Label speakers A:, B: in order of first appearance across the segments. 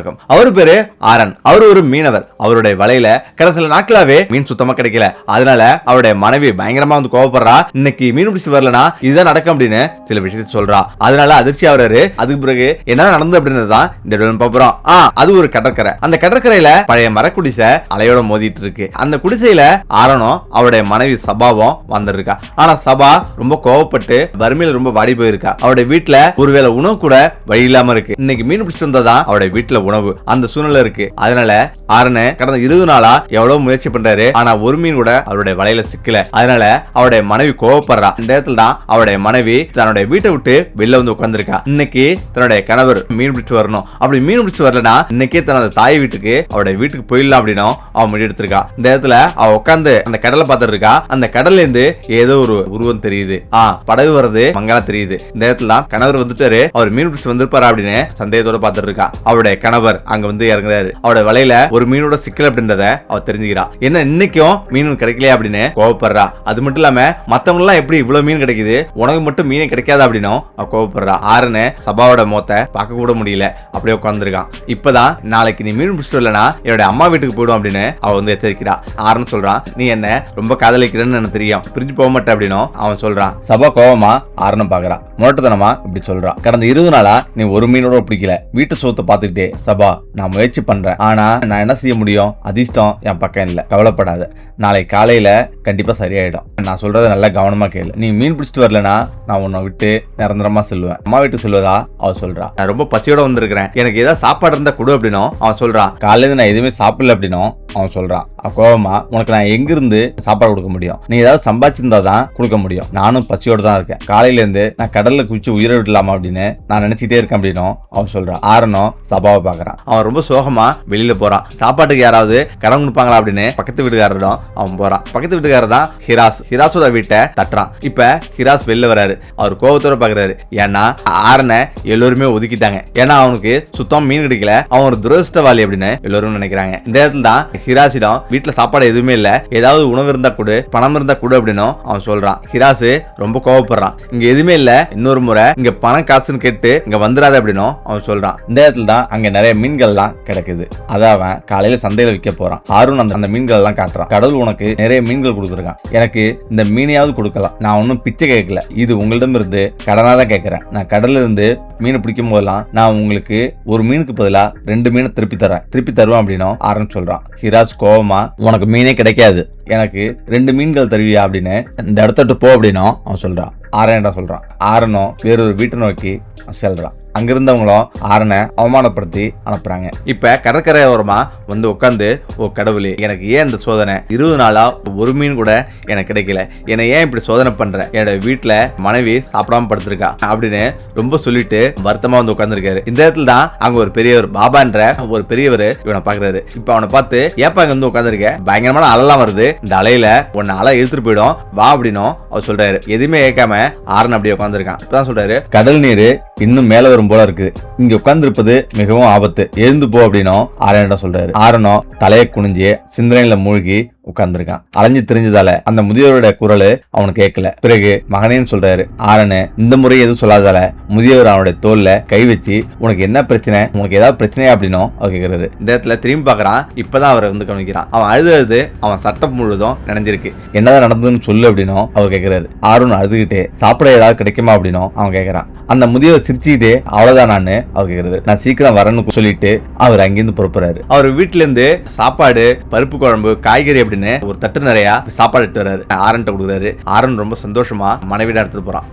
A: வணக்கம் அவரு பேரு ஆரன். அவர் ஒரு மீனவர். அவருடைய வலையில கடந்த சில நாட்களாவே மீன் சுத்தமா கிடைக்கல. அதனால அவருடைய மனைவி பயங்கரமா வந்து கோவப்படுறா. இன்னைக்கு மீன் பிடிச்சி வரலனா இதுதான் நடக்கும் அப்படின்னு சில விஷயத்த சொல்றா. அதனால அதிர்ச்சி ஆகுறாரு. அதுக்கு பிறகு என்ன நடந்தது அப்படின்றது தான் இந்த பாப்புறோம் ஆ அது ஒரு கடற்கரை. அந்த கடற்கரையில பழைய மரக்குடிசை அலையோட மோதிட்டு இருக்கு. அந்த குடிசையில ஆரனும் அவருடைய மனைவி சபாவும் வந்திருக்கா. ஆனா சபா ரொம்ப கோவப்பட்டு வறுமையில ரொம்ப வாடி போயிருக்கா. அவருடைய வீட்டுல ஒருவேளை உணவு கூட வழி இல்லாம இருக்கு. இன்னைக்கு மீன் பிடிச்சிட்டு வந்ததான் அவருடைய வீட்டுல உணவு. அந்த சூழ்நிலை இருக்கு. அதனால ஆரனு கடந்த இருபது நாளா எவ்வளவு முயற்சி பண்றாரு. ஆனா ஒரு மீன் கூட அவருடைய வலையில சிக்கல. அதனால அவருடைய மனைவி கோவப்படுறா. இந்த இடத்துல தான் அவருடைய மனைவி தன்னுடைய வீட்டை விட்டு வெளில வந்து உட்கார்ந்திருக்கா. இன்னைக்கு தன்னுடைய கணவர் மீன் பிடிச்சு வரணும். அப்படி மீன் பிடிச்சு வரலனா இன்னைக்கே தனது தாய் வீட்டுக்கு அவருடைய வீட்டுக்கு போயிடலாம் அப்படின்னும் அவன் முடி எடுத்திருக்கா. இந்த இடத்துல அவ உட்காந்து அந்த கடலை பார்த்துட்டு இருக்கா. அந்த கடல்ல இருந்து ஏதோ ஒரு உருவம் தெரியுது. ஆ படகு வர்றது மங்களா தெரியுது. இந்த இடத்துல தான் கணவர் வந்துட்டாரு. அவர் மீன் பிடிச்சு வந்திருப்பாரு அப்படின்னு சந்தேகத்தோட பார்த்துட்டு இருக்கா. அவருடைய கணவர் அங்க வந்து இறங்குறாரு. அவருடைய வலையில ஒரு மீனோட சிக்கல் அப்படின்றத அவ தெரிஞ்சுக்கிறா. என்ன இன்னைக்கும் மீன் கிடைக்கலையா அப்படின்னு கோவப்படுறா. அது மட்டும் இல்லாம மத்தவங்க எல்லாம் எப்படி இவ்வளவு மீன் கிடைக்குது? உனக்கு மட்டும் மீன் கிடைக்காது அப்படின்னும் அவ கோவப்படுறா. ஆறுன்னு சபாவோட மோத்த பார்க்க கூட முடியல. அப்படியே உட்காந்துருக்கான் இப்பதான் நாளைக்கு நீ மீன் பிடிச்சிட்டு வரலனா என்னோட அம்மா வீட்டுக்கு போயிடும் அப்படின்னு அவ வந்து எச்சரிக்கிறா. ஆறுன்னு சொல்றான் நீ என்ன ரொம்ப காதலிக்கிறேன்னு எனக்கு தெரியும். பிரிஞ்சு போக மாட்டேன் அப்படின்னும் அவன் சொல்றான். சபா கோவமா ஆறுன்னு பாக்குறான் முரட்டுத்தனமா இப்படி சொல்றான் கடந்த இருபது நாளா நீ ஒரு மீனோட பிடிக்கல. வீட்டு சோத்தை பார்த்துக்கிட்டே சபா நான் முயற்சி பண்றேன். ஆனா நான் என்ன செய்ய முடியும்? அதிர்ஷ்டம் என் பக்கம் இல்ல. கவலைப்படாத. நாளை காலையில கண்டிப்பா சரியாயிடும். நான் சொல்றதை நல்லா கவனமா கேளு. நீ மீன் பிடிச்சிட்டு வரலனா நான் உன்னை விட்டு நிரந்தரமா செல்லுவேன். அம்மா வீட்டு செல்வதா? அவ சொல்றா. நான் ரொம்ப பசியோட வந்திருக்கிறேன். எனக்கு ஏதாவது சாப்பாடு இருந்தா கொடு அப்படின்னும். அவன் சொல்றான் காலையில நான் எதுவுமே சாப்பிடல அப்படின்னும். அவன் சொல்றான் கோபமா உனக்கு நான் எங்க இருந்து சாப்பாடு கொடுக்க முடியும்? நீ ஏதாவது சம்பாதிச்சிருந்தா தான் கொடுக்க முடியும். நானும் பசியோட தான் இருக்கேன். காலையில இருந்து நான் கடல்ல குச்சி உயிரை விடலாமா அப்படின்னு நான் நினைச்சிட்டே இருக்கேன் அப்படின்னும் அவன் சொல்றான். ஆரனும் சபாவை பாக்குறான் அவன் ரொம்ப சோகமா வெளியில போறான். சாப்பாட்டுக்கு யாராவது கடன் கொடுப்பாங்களா அப்படின்னு பக்கத்து வீட்டுக்காரரிடம் அவன் போறான். பக்கத்து வீட்டுக்காரர் தான் ஹிராஸ். ஹிராஸோட வீட்டை தட்டுறான். இப்ப ஹிராஸ் வெளில வராரு அவர் கோபத்தோட பாக்குறாரு ஏன்னா ஆரனை எல்லோருமே ஒதுக்கிட்டாங்க. ஏன்னா அவனுக்கு சுத்தம் மீன் கிடைக்கல. அவன் ஒரு துரதிருஷ்டவாளி அப்படின்னு எல்லோரும் நினைக்கிறாங்க. இந்த இடத்துல தான் ஹிராசிடம் வீட்டுல சாப்பாடு எதுவுமே இல்ல. ஏதாவது உணவு இருந்தா கொடு பணம் இருந்தா கொடு அப்படின்னும் அவன் சொல்றான். ஹிராசு ரொம்ப கோவப்படுறான். இங்க எதுவுமே இல்ல இன்னொரு முறை இங்க பணம் காசுன்னு கேட்டு இங்க வந்துடாத அப்படின்னும் அவன் சொல்றான். இந்த இடத்துல தான் அங்க நிறைய மீன்கள்லாம் கிடைக்குது. அதை அவன் காலையில சந்தையில விற்க போறான். ஆர்வம் அந்த அந்த மீன்கள் எல்லாம் காட்டுறான். கடவுள் உனக்கு நிறைய மீன்கள் கொடுத்துருக்கான். எனக்கு இந்த மீனையாவது கொடுக்கலாம். நான் ஒன்றும் பிச்சை கேட்கல. இது உங்களிடம் இருந்து கடனா தான் கேட்கறேன். நான் கடல்ல இருந்து மீன் பிடிக்கும் போதெல்லாம் நான் உங்களுக்கு ஒரு மீனுக்கு பதிலா ரெண்டு மீனை திருப்பி தரேன். திருப்பி தருவேன் அப்படின்னும் ஆரன் சொல்றான். ஹிராஸ் கோவமா உனக்கு மீனே கிடைக்காது. எனக்கு ரெண்டு மீன்கள் தருவியா அப்படின்னு இந்த இடத்த விட்டு போ அப்படின்னும் அவன் சொல்கிறான் ஆரன்டா சொல்கிறான் ஆரனும் வேறொரு வீட்டை நோக்கி செல்கிறான் அங்கிருந்தவங்களும் ஆரனை அவமானப்படுத்தி அனுப்புறாங்க. இப்ப கடற்கரை ஓரமா வந்து உட்காந்து ஓ கடவுளே எனக்கு ஏன் இந்த சோதனை? இருபது நாளா ஒரு மீன் கூட எனக்கு கிடைக்கல. என்னை ஏன் இப்படி சோதனை பண்ற? என்னோட வீட்டுல மனைவி சாப்பிடாம படுத்திருக்கா. அப்படின்னு ரொம்ப சொல்லிட்டு வருத்தமா வந்து உட்காந்துருக்காரு இந்த இடத்துல தான் அங்க ஒரு பெரியவர் பாபான்ற ஒரு பெரியவர் இவனை பாக்குறாரு. இப்ப அவனை பார்த்து ஏப்பா இங்க வந்து உட்காந்துருக்க பயங்கரமான அலைலாம் வருது. இந்த அலையில உன்னை அலை இழுத்துட்டு போயிடும். வா அப்படின்னும் அவர் சொல்றாரு. எதுவுமே ஏக்காம ஆரன் அப்படியே உட்காந்துருக்கான் இப்பதான் சொல்றாரு கடல் நீர் இன்னும் மேல வரும் போல இருக்கு. இங்க உட்கார்ந்திருப்பது மிகவும் ஆபத்து. எழுந்து போ அப்படின்னும் ஆரனிடம் சொல்றாரு. ஆரனோ தலையை குனிஞ்சு சிந்தனையில மூழ்கி உட்கார்ந்துருக்கான். அலைஞ்சு தெரிஞ்சதால அந்த முதியோரோட குரல் அவனுக்கு கேட்கல. பிறகு மகனேன்னு சொல்றாரு ஆரனு இந்த முறை எதுவும் சொல்லாதால முதியவர் அவனுடைய தோல்ல கை வச்சு உனக்கு என்ன பிரச்சனை? உனக்கு ஏதாவது பிரச்சனையா அப்படின்னோ? அவர் கேட்கிறாரு இந்த இடத்துல திரும்பி பாக்குறான் இப்பதான் அவரை வந்து கவனிக்கிறான். அவன் அழுது அவன் சட்டம் முழுதும் நினைஞ்சிருக்கு. என்னதான் நடந்ததுன்னு சொல்லு அப்படின்னும் அவர் கேட்கிறாரு ஆரோன் அழுதுகிட்டே சாப்பிட ஏதாவது கிடைக்குமா? அப்படின்னும் அவன் கேட்கறான் அந்த முதியவர் சிரிச்சுக்கிட்டே அவ்வளவுதான் நான் அவர் கேட்கிறாரு நான் சீக்கிரம் வரேன்னு சொல்லிட்டு அவர் அங்கிருந்து புறப்படுறாரு. அவர் வீட்டுல இருந்து சாப்பாடு பருப்பு குழம்பு காய்கறி அப்படின்னு ஒரு தட்டு நிறைய சாப்பாடு எடுத்து வர்றாரு. ஆரன் கொடுக்குறாரு. ஆரன் ரொம்ப சந்தோஷமா மனைவிட எடுத்துட்டு போறான்.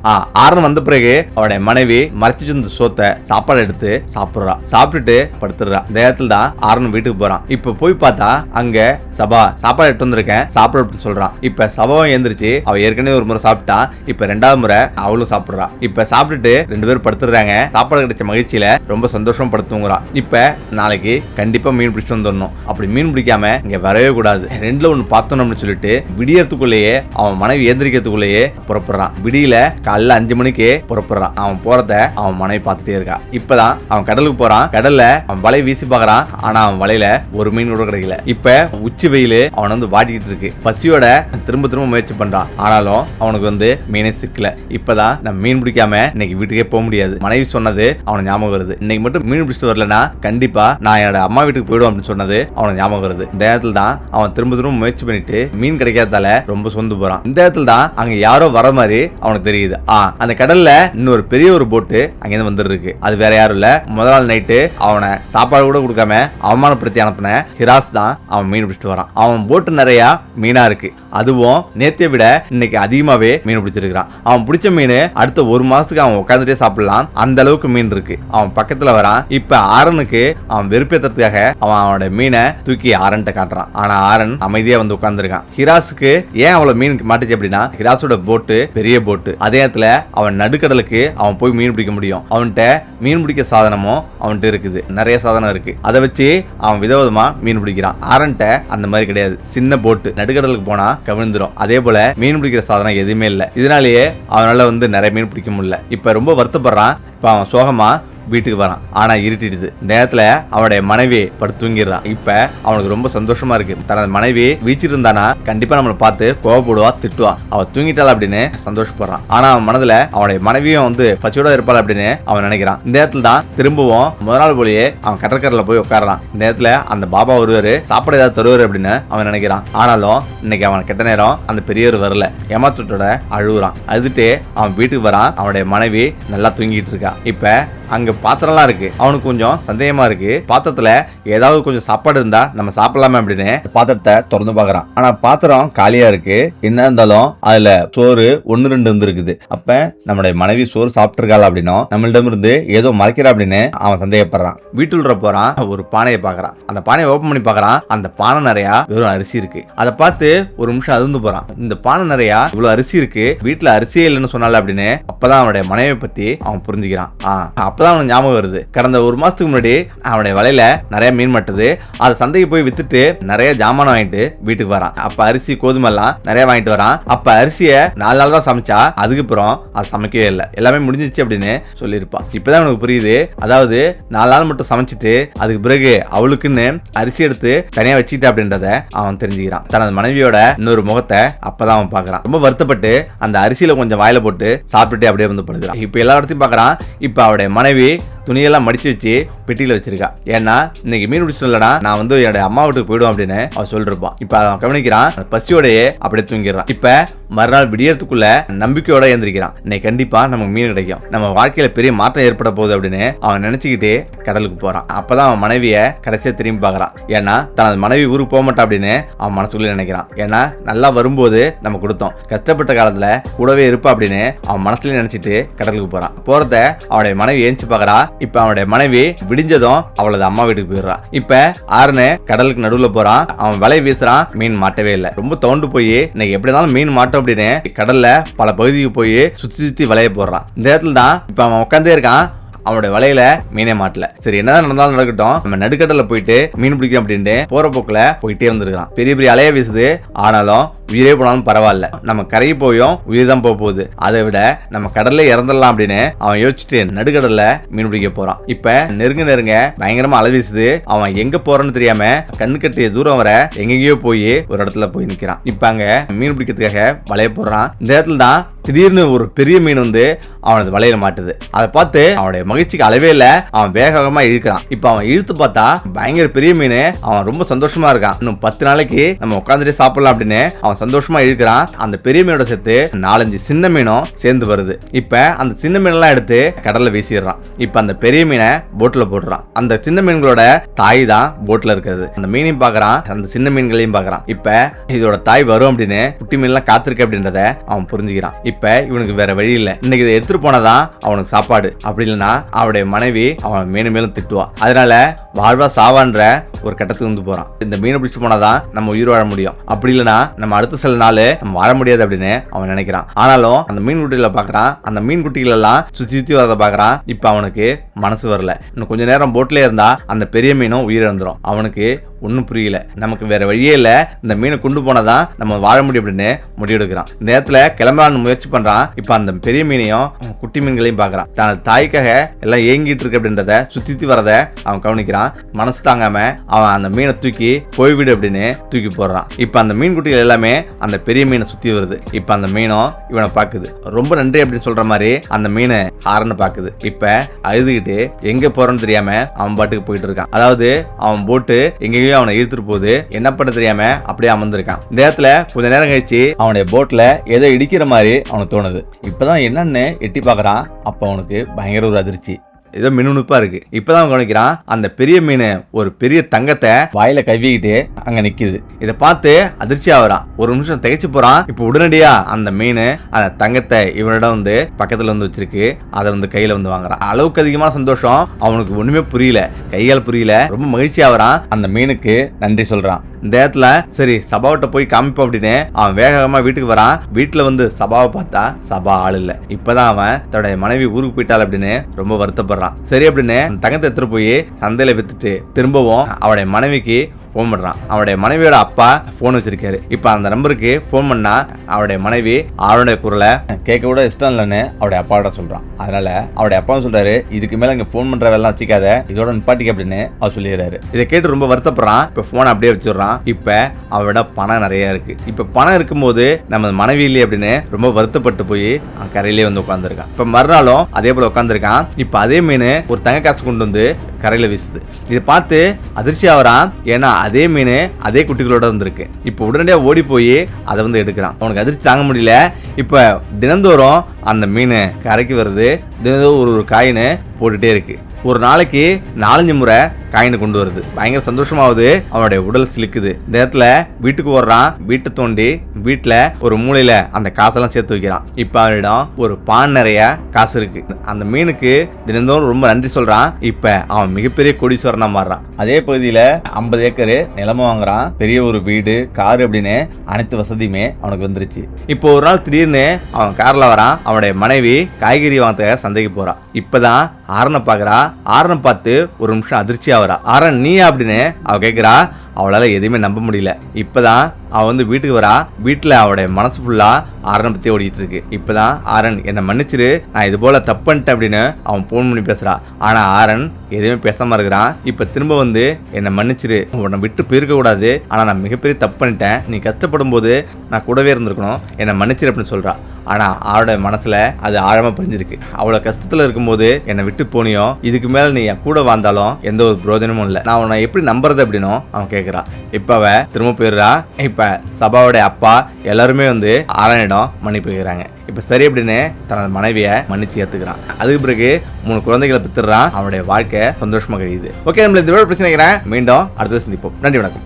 A: ஆரன் வந்த பிறகு அவருடைய மனைவி மறைச்சு இருந்த சோத்தை சாப்பாடு எடுத்து சாப்பிடுறா. சாப்பிட்டுட்டு படுத்துடுறா இந்த தான் ஆரன் வீட்டுக்கு போறான். இப்ப போய் பார்த்தா அங்க சபா சாப்பாடு எடுத்து வந்திருக்கேன் சாப்பிட அப்படின்னு சொல்றான். இப்ப சபாவும் எழுந்திருச்சு அவ ஏற்கனவே ஒரு முறை சாப்பிட்டா இப்ப ரெண்டாவது முறை அவளும் சாப்பிடுறா. இப்ப சாப்பிட்டுட்டு ரெண்டு பேரும் படுத்துடுறாங்க. சாப்பாடு கிடைச்ச மகிழ்ச்சியில ரொம்ப சந்தோஷம் படுத்துங்கிறான் இப்ப நாளைக்கு கண்டிப்பா மீன் பிடிச்சிட்டு வந்துடணும் அப்படி மீன் பிடிக்காம இங்க வரவே கூடாது. ரெண்டுல ஒன்று பார்த்தோம் அப்படின்னு சொல்லிட்டு விடியறதுக்குள்ளேயே அவன் மனைவி எந்திரிக்கிறதுக்குள்ளேயே புறப்படுறான். விடியில காலைல அஞ்சு மணிக்கு புறப்படுறான். அவன் போறத அவன் மனைவி பார்த்துட்டே இருக்கா. இப்பதான் அவன் கடலுக்கு போறான். கடல்ல அவன் வலை வீசி பாக்குறான் ஆனா அவன் வலையில ஒரு மீன் கூட கிடைக்கல. இப்ப உச்சி வெயில் அவன் வந்து வாட்டிக்கிட்டு இருக்கு. பசியோட திரும்ப திரும்ப முயற்சி பண்றான். ஆனாலும் அவனுக்கு வந்து மீனே சிக்கல. இப்பதான் நம்ம மீன் பிடிக்காம இன்னைக்கு வீட்டுக்கே போக முடியாது. மனைவி சொன்னது அவனுக்கு ஞாபகம் வருது. இன்னைக்கு மட்டும் மீன் பிடிச்சிட்டு வரலன்னா கண்டிப்பா நான் என்னோட அம்மா வீட்டுக்கு போயிடும் அப்படின்னு சொன்னது அவனுக்கு ஞாபகம் வருது. இந்த நேரத்துல தான் அவன் திரும்ப திரும்ப முயற்சி பண்ணிட்டு மீன் கிடைக்காததால ரொம்ப சொந்து போறான். இந்த இடத்துல தான் அங்க யாரோ வர மாதிரி அவனுக்கு தெரியுது. ஆ அந்த கடல்ல இன்னொரு பெரிய ஒரு போட்டு அங்கிருந்து வந்துட்டு அது வேற யாரும் இல்ல. முதல் நாள் நைட்டு அவனை சாப்பாடு கூட கொடுக்காம அவமானப்படுத்தி அனுப்பின ஹிராஸ் தான் அவன் மீன் பிடிச்சிட்டு வரான். அவன் போட்டு நிறைய மீனா இருக்கு. அதுவும் நேத்தியை விட இன்னைக்கு அதிகமாவே மீன் பிடிச்சிருக்கிறான். அவன் பிடிச்ச மீன் அடுத்த ஒரு மாசத்துக்கு அவன் உட்காந்துட்டே சாப்பிடலாம். அந்த அளவுக்கு மீன் இருக்கு. அவன் பக்கத்துல வரான். இப்ப ஆரனுக்கு அவன் வெறுப்பேத்துறதுக்காக அவன் அவனோட மீனை தூக்கி ஆரன்ட்ட காட்டுறான். ஆனா ஆரன் அமைதியா வந்து உட்கார்ந்துருக்கான். ஹிராஸுக்கு ஏன் அவ்வளவு மீன் மாட்டுச்சு அப்படின்னா ஹிராஸோட போட்டு பெரிய போட்டு அதே நேரத்துல அவன் நடுக்கடலுக்கு அவன் போய் மீன் பிடிக்க முடியும். அவன்கிட்ட மீன் பிடிக்க சாதனமும் அவன்கிட்ட இருக்குது. நிறைய சாதனம் இருக்கு. அதை வச்சு அவன் விதவிதமா மீன் பிடிக்கிறான். ஆரன்ட்ட அந்த மாதிரி கிடையாது. சின்ன போட்டு நடுக்கடலுக்கு போனா கவிழ்ந்துரும். அதே போல மீன் பிடிக்கிற சாதனம் எதுவுமே இல்லை. இதனாலேயே அவனால வந்து நிறைய மீன் பிடிக்க முடியல. இப்ப ரொம்ப வருத்தப்படுறான். இப்ப அவன் சோகமா வீட்டுக்கு வரான். ஆனா இருட்டிடுது. நேரத்தில் நேரத்துல அவனுடைய மனைவி படுத்து தூங்கிடுறான் இப்ப அவனுக்கு ரொம்ப சந்தோஷமா இருக்கு. தனது மனைவி வீச்சிருந்தானா கண்டிப்பா நம்மளை பார்த்து கோவப்படுவா திட்டுவா. அவ தூங்கிட்டாள் அப்படின்னு சந்தோஷப்படுறான். ஆனா அவன் மனதுல அவனுடைய மனைவியும் வந்து பச்சையோட இருப்பாள் அப்படின்னு அவன் நினைக்கிறான். இந்த நேரத்துல தான் திரும்பவும் முதல் நாள் போலயே அவன் கடற்கரையில் போய் உட்காரான் இந்த நேரத்துல அந்த பாபா வருவாரு சாப்பாடு ஏதாவது தருவாரு அப்படின்னு அவன் நினைக்கிறான். ஆனாலும் இன்னைக்கு அவன் கெட்ட நேரம் அந்த பெரியவர் வரல. ஏமாற்றத்தோட அழுகுறான். அழுதுட்டு அவன் வீட்டுக்கு வரான். அவனுடைய மனைவி நல்லா தூங்கிட்டு இருக்கா. இப்ப அங்க பாத்திரம்லாம் இருக்கு. அவனுக்கு கொஞ்சம் சந்தேகமா இருக்கு. பாத்திரத்துல ஏதாவது கொஞ்சம் சாப்பாடு இருந்தா நம்ம சாப்பிடலாமே அப்படின்னு பாத்திரத்தை திறந்து பாக்குறான். ஆனா பாத்திரம் காலியா இருக்கு. என்ன இருந்தாலும் அதுல சோறு ஒன்னு ரெண்டு இருந்திருக்குது. அப்ப நம்மளுடைய மனைவி சோறு சாப்பிட்டுருக்காள் அப்படின்னும் நம்மளிடம் இருந்து ஏதோ மறைக்கிறா அப்படின்னு அவன் சந்தேகப்படுறான். வீட்டுள்ள போறான். ஒரு பானையை பாக்குறான். அந்த பானையை ஓபன் பண்ணி பாக்குறான். அந்த பானை நிறைய வெறும் அரிசி இருக்கு. அதை பார்த்து ஒரு நிமிஷம் அதிர்ந்து போறான். இந்த பானை நிறைய இவ்வளவு அரிசி இருக்கு. வீட்டுல அரிசியே இல்லைன்னு சொன்னால அப்படின்னு அப்பதான் அவனுடைய மனைவியை பத்தி அவன் புரிஞ்சுக்கிறான். ஆ, அப்பதான் அவனுக்கு ஞாபகம் வருது. கடந்த ஒரு மாசத்துக்கு முன்னாடி அவனுடைய வலையில நிறைய மீன் மட்டுது. அதை சந்தைக்கு போய் வித்துட்டு நிறைய ஜாமான் வாங்கிட்டு வீட்டுக்கு வரான். அப்ப அரிசி கோதுமை எல்லாம் நிறைய வாங்கிட்டு வரான். அப்ப அரிசியை நாலு நாள் தான் சமைச்சா அதுக்கப்புறம் அது சமைக்கவே இல்லை. எல்லாமே முடிஞ்சிச்சு அப்படின்னு சொல்லியிருப்பான். இப்பதான் அவனுக்கு புரியுது. அதாவது நாலு நாள் மட்டும் சமைச்சிட்டு அதுக்கு பிறகு அவளுக்குன்னு அரிசி எடுத்து தனியா வச்சுக்கிட்ட அப்படின்றத அவன் தெரிஞ்சுக்கிறான். தனது மனைவியோட இன்னொரு முகத்தை அப்பதான் அவன் பாக்குறான் ரொம்ப வருத்தப்பட்டு அந்த அரிசியில கொஞ்சம் வாயில போட்டு சாப்பிட்டுட்டு அப்படியே வந்து படுக்கிறான். இப்ப எல்லா இடத்தையும் பாக்குறான் இப்ப அவருடைய மனைவி துணியெல்லாம் மடிச்சு வச்சு பெட்டியில் வச்சிருக்கா. ஏன்னா இன்னைக்கு மீன் பிடிச்சிடலனா நான் வந்து என்னோட அம்மா வீட்டுக்கு போயிடும் அப்படின்னு அவன் சொல்லிருப்பான் இப்போ அவன் கவனிக்கிறான் பசியோடையே அப்படியே தூங்கிடுறான். இப்ப மறுநாள் விடியறதுக்குள்ள நம்பிக்கையோட எழுந்திருக்கிறான் இன்னைக்கு கண்டிப்பா நமக்கு மீன் கிடைக்கும். நம்ம வாழ்க்கையில பெரிய மாற்றம் ஏற்பட போகுது அப்படின்னு அவன் நினைச்சுக்கிட்டே கடலுக்கு போறான். அப்பதான் அவன் மனைவிய கடைசியா திரும்பி பார்க்கறான். ஏன்னா தனது மனைவி ஊருக்கு போக மாட்டான் அப்படின்னு அவன் மனசுக்குள்ள நினைக்கிறான். ஏன்னா நல்லா வரும்போது நம்ம கொடுத்தோம். கஷ்டப்பட்ட காலத்துல கூடவே இருப்பா அப்படின்னு அவன் மனசுல நினைச்சிட்டு கடலுக்கு போறான். போறத அவனுடைய மனைவி ஏஞ்சி பாக்குறா இப்ப அவனுடைய மனைவி விடிஞ்சதும் அவளது அம்மா வீட்டுக்கு போயிடுறான் இப்ப ஆறுனு கடலுக்கு நடுவுல போறான். அவன் வலை வீசுறான். மீன் மாட்டவே இல்லை. ரொம்ப தோண்டு போய் இன்னைக்கு எப்படி இருந்தாலும் மீன் மாட்டோம் அப்படின்னு கடல்ல பல பகுதிக்கு போய் சுத்தி சுத்தி வலைய போடுறான். இந்த இடத்துல தான் இப்ப அவன் உட்காந்தே இருக்கான். அவனுடைய வலையில மீனே மாட்டல. சரி என்னதான் நடந்தாலும் நடக்கட்டும். நம்ம நடுக்கடல போயிட்டு மீன் பிடிக்கும் அப்படின்ட்டு போற போக்குல போயிட்டே வந்திருக்கான் பெரிய பெரிய அலைய வீசுது. ஆனாலும் உயிரே போனாலும் பரவாயில்ல. நம்ம கரைக்கு போயும் உயிர் தான் போக போகுது. அதை விட நம்ம கடல்ல இறந்துடலாம் அப்படின்னு அவன் யோசிச்சுட்டு நடுக்கடல்ல மீன் பிடிக்க போறான். இப்ப நெருங்க நெருங்க பயங்கரமா அலை வீசுது. அவன் எங்க போறான்னு தெரியாம கண்ணு கட்டிய தூரம் வர எங்கெங்கேயோ போய் ஒரு இடத்துல போய் நிக்கிறான். இப்ப அங்க மீன் பிடிக்கிறதுக்காக வலைய போடுறான். இந்த இடத்துல தான் திடீர்னு ஒரு பெரிய மீன் வந்து அவனது வலையில மாட்டுது. அதை பார்த்து அவனுடைய மகிழ்ச்சிக்கு அளவே இல்ல. அவன் வேகமா இழுக்கிறான். இப்ப அவன் இழுத்து பார்த்தா பயங்கர பெரிய மீன். அவன் ரொம்ப சந்தோஷமா இருக்கான். இன்னும் பத்து நாளைக்கு நம்ம உட்காந்துட்டே சாப்பிடலாம் அப்படின்னு அவன் அவன் சந்தோஷமா இழுக்கிறான் அந்த பெரிய மீனோட சேர்த்து நாலஞ்சு சின்ன மீனும் சேர்ந்து வருது. இப்ப அந்த சின்ன மீனெல்லாம் எடுத்து கடல்ல வீசிடுறான். இப்ப அந்த பெரிய மீனை போட்ல போடுறான். அந்த சின்ன மீன்களோட தாய் தான் போட்ல இருக்கிறது. அந்த மீனையும் பாக்குறான் அந்த சின்ன மீன்களையும் பாக்குறான் இப்ப இதோட தாய் வரும் அப்படின்னு குட்டி மீன்லாம் காத்திருக்கு அப்படின்றத அவன் புரிஞ்சுக்கிறான். இப்ப இவனுக்கு வேற வழி இல்லை. இன்னைக்கு இதை எடுத்துட்டு போனாதான் அவனுக்கு சாப்பாடு. அப்படி இல்லைன்னா அவனுடைய மனைவி அவன் மேலும் மேலும் திட்டுவான் அதனால வாழ்வா சாவான்ற ஒரு கட்டத்துக்கு வந்து போறான். இந்த மீனை பிடிச்சு போனாதான் நம்ம உயிர் வாழ முடியும். அப்படி இல்லைன்னா நம்ம அடுத்த சில நாள் நம்ம வாழ முடியாது அப்படின்னு அவன் நினைக்கிறான். ஆனாலும் அந்த மீன் குட்டிகளை பாக்குறான் அந்த மீன் குட்டிகள் எல்லாம் சுத்தி சுத்தி வரதை பாக்குறான் இப்ப அவனுக்கு மனசு வரல. இன்னும் கொஞ்ச நேரம் போட்லயே இருந்தா அந்த பெரிய மீனும் உயிர் இழந்துரும் அவனுக்கு ஒன்றும் புரியல. நமக்கு வேற வழியே இல்லை. இந்த மீனை கொண்டு போனதான் நம்ம வாழ முடியும் அப்படின்னு முடிவெடுக்கிறான். இந்த நேரத்தில் கிளம்பலான்னு முயற்சி பண்ணுறான் இப்போ அந்த பெரிய மீனையும் குட்டி மீன்களையும் பார்க்குறான். தனது தாய்க்காக எல்லாம் ஏங்கிட்டு இருக்கு அப்படின்றத சுத்தி வரதை அவன் கவனிக்கிறான். மனசு தாங்காம அவன் அந்த மீனை தூக்கி போய்விடு அப்படின்னு தூக்கி போடுறான். இப்போ அந்த மீன் குட்டிகள் எல்லாமே அந்த பெரிய மீனை சுற்றி வருது. இப்போ அந்த மீனும் இவனை பார்க்குது. ரொம்ப நன்றி அப்படின்னு சொல்ற மாதிரி அந்த மீனை ஆரன்னு பார்க்குது. இப்போ அழுதுகிட்டு எங்கே போகிறோன்னு தெரியாமல் அவன் பாட்டுக்கு போயிட்டு இருக்கான். அதாவது அவன் போட்டு எங்கேயோ அவனை இழுத்துட்டு போகுது. என்ன பண்ண தெரியாம அப்படியே அமர்ந்திருக்கான். இந்த நேரத்துல கொஞ்ச நேரம் கழிச்சு அவனுடைய போட்ல ஏதோ இடிக்கிற மாதிரி அவனுக்கு தோணுது. இப்பதான் என்னன்னு எட்டி பாக்குறான் அப்ப அவனுக்கு பயங்கர ஒரு அதிர்ச்சி. ஏதோ மினுனுப்பா இருக்கு. இப்பதான் அவன் கவனிக்கிறான் அந்த பெரிய மீன் ஒரு பெரிய தங்கத்தை வாயில கவ்விக்கிட்டு அங்க நிக்குது. இதை பார்த்து அதிர்ச்சி ஆகுறான் ஒரு நிமிஷம் திகைச்சு போறான். இப்போ உடனடியா அந்த மீன் அந்த தங்கத்தை இவனிடம் வந்து பக்கத்துல வந்து வச்சிருக்கு. அதை வந்து கையில வந்து வாங்குறான். அளவுக்கு அதிகமான சந்தோஷம். அவனுக்கு ஒண்ணுமே புரியல. கையால் புரியல. ரொம்ப மகிழ்ச்சி ஆகுறான். அந்த மீனுக்கு நன்றி சொல்றான். இந்த இடத்துல சரி சபாவிட்ட போய் காமிப்போம் அப்படின்னு அவன் வேகமா வீட்டுக்கு வரான். வீட்டுல வந்து சபாவை பார்த்தா சபா ஆள் இல்ல. இப்பதான் அவன் தன்னுடைய மனைவி ஊருக்கு போயிட்டாள் அப்படின்னு ரொம்ப வருத்தப்படுறான். சரி அப்படின்னு தங்கத்தை எடுத்துட்டு போய் சந்தையில வித்துட்டு திரும்பவும் அவனுடைய மனைவிக்கு ஃபோன் பண்ணுறான் அவனுடைய மனைவியோட அப்பா ஃபோன் வச்சிருக்காரு. இப்போ அந்த நம்பருக்கு ஃபோன் பண்ணால் அவனுடைய மனைவி அவனுடைய குரலை கேட்க கூட இஷ்டம் இல்லைன்னு அவருடைய அப்பாவோட சொல்கிறான் அதனால அவருடைய அப்பாவும் சொல்கிறாரு இதுக்கு மேலே இங்கே ஃபோன் பண்ணுற வேலை வச்சுக்காத. இதோட நிப்பாட்டிக்க அப்படின்னு அவர் சொல்லிடுறாரு. இதை கேட்டு ரொம்ப வருத்தப்படுறான். இப்போ ஃபோனை அப்படியே வச்சிடுறான். இப்போ அவரோட பணம் நிறையா இருக்குது இப்போ பணம் இருக்கும்போது நம்ம மனைவி இல்லையே அப்படின்னு ரொம்ப வருத்தப்பட்டு போய் கரையிலே வந்து உட்காந்துருக்கான் இப்போ மறுநாளும் அதே போல் உட்காந்துருக்கான் இப்போ அதே மீன் ஒரு தங்க காசு கொண்டு வந்து கரையில் வீசுது. இதை பார்த்து அதிர்ச்சி ஆகுறான் ஏன்னா அதே மீன் அதே குட்டிகளோட வந்திருக்கு. இப்போ உடனடியாக ஓடி போய் அதை வந்து எடுக்கிறான். அவனுக்கு அதிர்ச்சி தாங்க முடியல. இப்போ தினந்தோறும் அந்த மீன் கரைக்கு வருது. தினந்தோறும் ஒரு ஒரு காயின்னு போட்டுகிட்டே இருக்குது ஒரு நாளைக்கு நாலஞ்சு முறை காயினை கொண்டு வருது. பயங்கர சந்தோஷமாவது அவனுடைய உடல் சிலுக்குது. இந்த இடத்துல வீட்டுக்கு ஓடுறான். வீட்டை தோண்டி வீட்டில் ஒரு மூலையில் அந்த காசெல்லாம் சேர்த்து வைக்கிறான். இப்போ அவனிடம் ஒரு பான் நிறைய காசு இருக்கு. அந்த மீனுக்கு தினந்தோறும் ரொம்ப நன்றி சொல்றான். இப்போ அவன் மிகப்பெரிய கோடீஸ்வரனா மாறுறான். அதே பகுதியில் ஐம்பது ஏக்கர் நிலமும் வாங்குறான். பெரிய ஒரு வீடு கார் அப்படின்னு அனைத்து வசதியுமே அவனுக்கு வந்துருச்சு. இப்போ ஒரு நாள் திடீர்னு அவன் கார்ல வரான். அவனுடைய மனைவி காய்கறி வாங்க சந்தைக்கு போறான் இப்பதான் ஆரணம் பார்க்குறா ஆரணம் பார்த்து ஒரு நிமிஷம் அதிர்ச்சியாக ஆகுறா ஆரன் நீ அப்படின்னு அவ கேட்குறா அவளால் எதுவுமே நம்ப முடியல. இப்பதான் அவ வந்து வீட்டுக்கு வரா. வீட்டில் அவளுடைய மனசு ஃபுல்லா ஆரனை பற்றி ஓடிட்டு இருக்கு. இப்பதான் ஆரன் என்னை மன்னிச்சிரு. நான் இது போல தப்பு பண்ணிட்டேன் அப்படின்னு அவன் ஃபோன் பண்ணி பேசுறா. ஆனா ஆரன் எதுவுமே பேசாம இருக்கிறான். இப்போ திரும்ப வந்து என்னை மன்னிச்சிரு. உன்னை விட்டு போயிருக்க கூடாது ஆனா நான் மிகப்பெரிய தப்பு பண்ணிட்டேன். நீ கஷ்டப்படும் போது நான் கூடவே இருந்திருக்கணும். என்னை மன்னிச்சிரு அப்படின்னு சொல்றா. ஆனா அவளோட மனசுல அது ஆழமா புரிஞ்சிருக்கு. அவ்வளோ கஷ்டத்துல இருக்கும்போது என்னை விட்டு போனியோ இதுக்கு மேல நீ என் கூட வாழ்ந்தாலும் எந்த ஒரு பிரயோஜனமும் இல்லை. நான் உன்னை எப்படி நம்புறது அப்படின்னும் அவன் கேட்குறான் இப்போ அவ திரும்ப போயிடுறா. இப்போ சபாவோட அப்பா எல்லாருமே வந்து ஆரணிடம் மன்னிப்பு கேட்குறாங்க இப்போ சரி அப்படின்னு தனது மனைவியை மன்னிச்சு ஏற்றுக்கிறான் அதுக்கு பிறகு மூணு குழந்தைகளை பெற்றுறான். அவனுடைய வாழ்க்கை சந்தோஷமாக கழியுது ஓகே நம்மள இதோட பிரச்சனைக்கிறேன் மீண்டும் அடுத்த சந்திப்போம். நன்றி வணக்கம்.